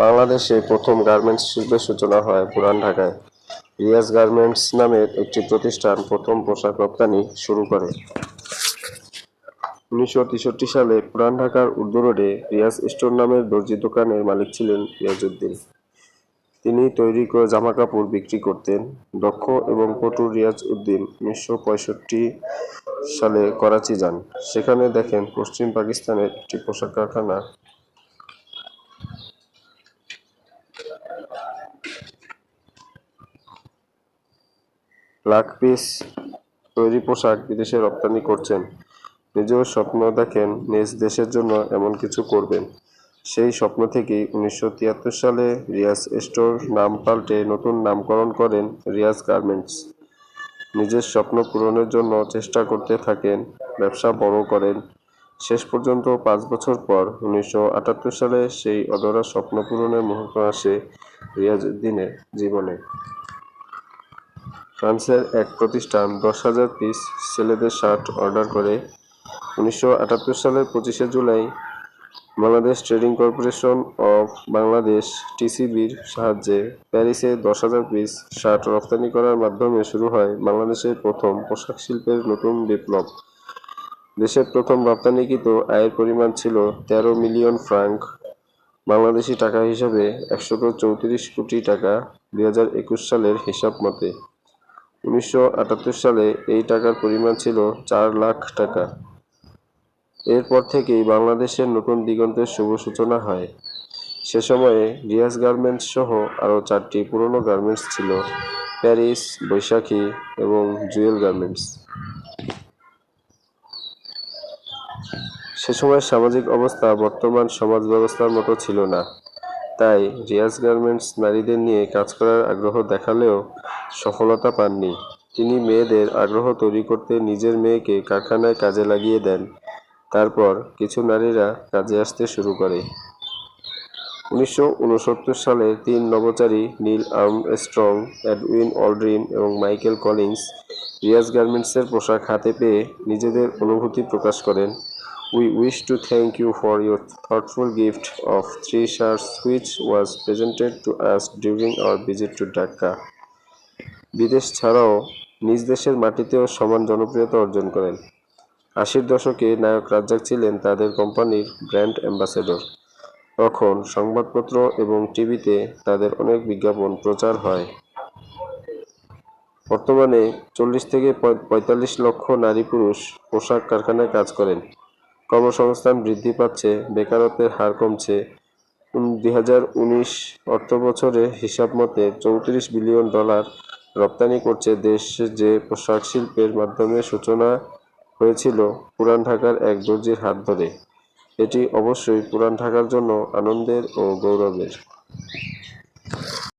বাংলাদেশে প্রথম গার্মেন্টস শিল্পের সূচনা হয় পুরান ঢাকায়। রিয়াজ গার্মেন্টস নামের একটি প্রতিষ্ঠান প্রথম পোশাক রপ্তানি শুরু করে। উনিশশো তেষট্টি সালে পুরান ঢাকার উর্দু রোডে রিয়াজ স্টোর নামের দর্জি দোকানের মালিক ছিলেন রিয়াজউদ্দিন। তিনি তৈরি করে জামা কাপড় বিক্রি করতেন। দক্ষ এবং পটু রিয়াজ উদ্দিন উনিশশো পঁয়ষট্টি সালে করাচি যান। সেখানে দেখেন পশ্চিম পাকিস্তানের একটি পোশাক কারখানা লাখ পিস তৈরি পোশাক বিদেশে রপ্তানি করছেন। নিজেও স্বপ্ন দেখেন নিজ দেশের জন্য এমন কিছু করবেন। সেই স্বপ্ন থেকেই উনিশশো তিয়াত্তর সালে রিয়াজ স্টোর নাম পাল্টে নতুন নামকরণ করেন রিয়াজ গার্মেন্টস। নিজের স্বপ্ন পূরণের জন্য চেষ্টা করতে থাকেন, ব্যবসা বড় করেন শেষ পর্যন্ত পাঁচ বছর পর উনিশশো আটাত্তর সালে সেই অধরা স্বপ্ন পূরণের মুহূর্ত আসে রিয়াজউদ্দিনের জীবনে। ফ্রান্সের এক প্রতিষ্ঠান দশ হাজার পিস ছেলেদের শার্ট অর্ডার করে উনিশশো আটাত্তর সালের পঁচিশে July Bangladesh trading corporation of Bangladesh টিসিবির সাহায্যে প্যারিসে দশ হাজার পিস শার্ট রপ্তানি করার মাধ্যমে শুরু হয় বাংলাদেশের প্রথম পোশাক শিল্পের নতুন বিপ্লব। দেশের প্রথম রপ্তানিকৃত আয়ের পরিমাণ ছিল তেরো মিলিয়ন ফ্রাঙ্ক বাংলাদেশি টাকা হিসাবে একশত চৌত্রিশ কোটি টাকা দুই হাজার একুশ সালের হিসাব মতে। উনিশশো আটাত্তর সালে এই টাকার পরিমাণ ছিল চার লাখ টাকা। এরপর থেকেই বাংলাদেশের নতুন দিগন্তের শুভ সূচনা হয়। সে সময়ে রিয়াজ গার্মেন্টস সহ আরও চারটি পুরনো গার্মেন্টস ছিল, প্যারিস, বৈশাখী এবং জুয়েল গার্মেন্টস। সে সময় সামাজিক অবস্থা বর্তমান সমাজ ব্যবস্থার মতো ছিল না। তাই রিয়াজ গার্মেন্টস নারীদের নিয়ে কাজ করার আগ্রহ দেখালেও সফলতা পাননি। তিনি মেয়েদের আগ্রহ তৈরি করতে নিজের মেয়েকে কারখানায় কাজে লাগিয়ে দেন। তারপর কিছু নারীরা কাজে আসতে শুরু করে। উনিশশো উনসত্তর সালে তিন নভোচারী নীল আর্মস্ট্রং অ্যাডউইন অলড্রিন এবং মাইকেল কলিংস রিয়াজ গার্মেন্টসের পোশাক হাতে পেয়ে নিজেদের অনুভূতি প্রকাশ করেন। We wish to thank you for your thoughtful gift of three shirts which was presented to us during our visit to Dhaka. বিদেশ ছাড়াও নিজ দেশের মাটিতেও সমান জনপ্রিয়তা অর্জন করেন। আশির দশকে নায়ক রাজ্জাক ছিলেন তাদের কোম্পানির ব্র্যান্ড অ্যাম্বাসেডর। তখন সংবাদপত্র এবং টিভিতে তাদের অনেক বিজ্ঞাপন প্রচার হয়। বর্তমানে চল্লিশ থেকে পঁয়- পঁয়তাল্লিশ লক্ষ নারী পুরুষ পোশাক কারখানায় কাজ করেন। কর্মসংস্থান বৃদ্ধি পাচ্ছে, বেকারত্বের হার কমছে। দুই হাজার উনিশ অর্থ বছরে হিসাব মতে চৌত্রিশ বিলিয়ন ডলার রপ্তানি করছে দেশ যে পোশাক শিল্পের মাধ্যমে সূচনা হয়েছিল পুরান ঢাকার এক দর্জির হাত ধরে। এটি অবশ্যই পুরান ঢাকার জন্য আনন্দের ও গৌরবের।